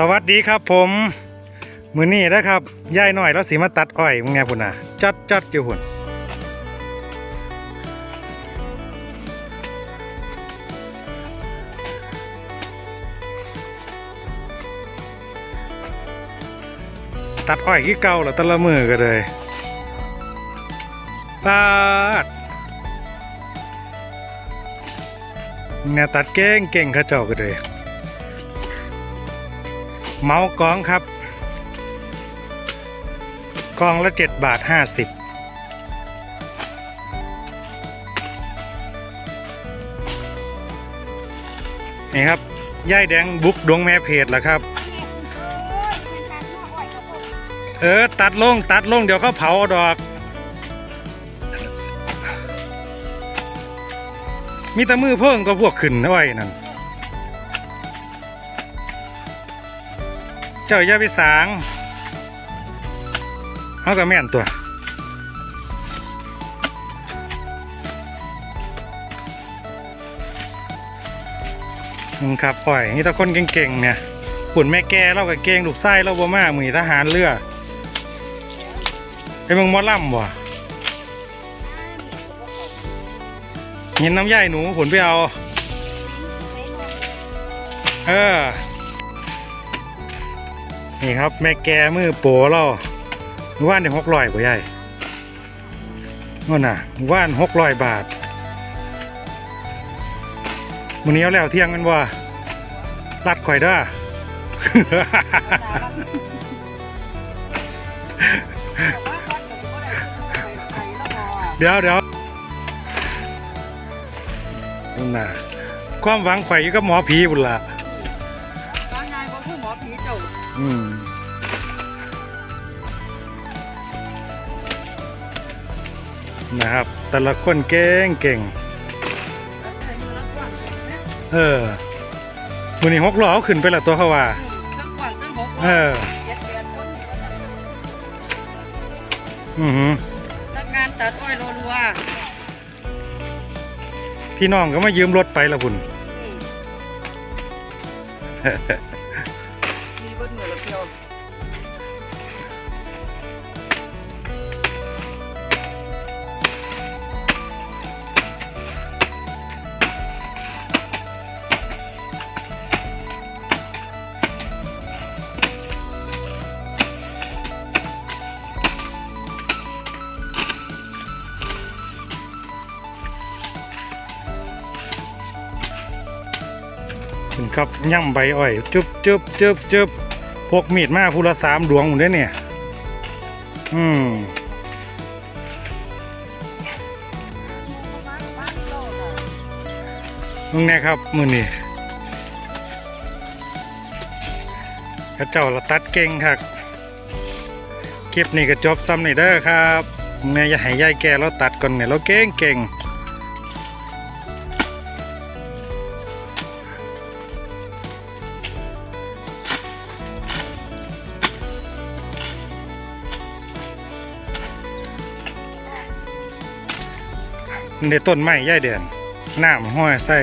สวัสดีครับผมมือนี้นะครับยายหน่อยแล้วสีมาตัดอ้อยมึงไงพุ่นน่ะจัดจัดอยู่พุ่นตัดอ้อยกี่เก่าแล้วแตะละมือก็เลยปาดเนี่ยตัดเก่งเก่งข้าเจ้าก็เลย เมาส์กองครับ กองละเจ็ดบาทห้าสิบนี่ครับย่ายแดงบุกดวงแม่เพจแล้วครับ เออ ตัดลง ตัดลง เดี๋ยวเขาเผาดอก มีแต่มือเพิ่งก็พวกขึ้นอ้อยนั่น เจ้าย่าไปสางเขาก็แม่นตัวอืมครับปล่อยนี่ถ้าคนเก่งๆเนี่ยขุนแม่แก่เราก็เก่งลูกไส้เราบ่มามือทหารเรือไอ้มึงมอล่ำบ่เห็นน้ำย่ายหนูขุนไปเอา เออ นี่ครับ แม่แกมือโปเราว่านได้หกร้อยป่ะยายนั่นน่ะว่านหกร้อยบาทมื้อนี้เอาแล้วเที่ยงกันว่ารัดข่อยด้อเดี๋ยวเดี๋ยวนั่นน่ะความหวังข่อยอยู่กับหมอผีบุญละ อืมนะครับ แต่ละคนเก่งเก่งใช้มือรับกว้างเออมือนี้หกล้อเอาขึ้นไปและตัวเขาว่าทั้งกว้างทั้งหกเออเจ็ดแปดคนนี่ว่าจะอือหือทำงานตัดอ้อยโรลัวพี่น้องก็มายืมรถไปละพุ่นมี ถึงครับย่ำใบอ้อยจุบจุบจุบจุบพกมีดมาพูละสามดวงหมดเด้อเนี่ย อืมมึงแน่ครับมือนี่กระเจ้าละตัดเก่งครับคลิปนี้ก็จบซ้ำนี่เด้อครับมึงแน่อย่าให้ยายแก่เราตัดก่อนเนี่ยเราเก่งเก่ง ในต้นไม้ย่ายเดือนน้ำห้อยใส่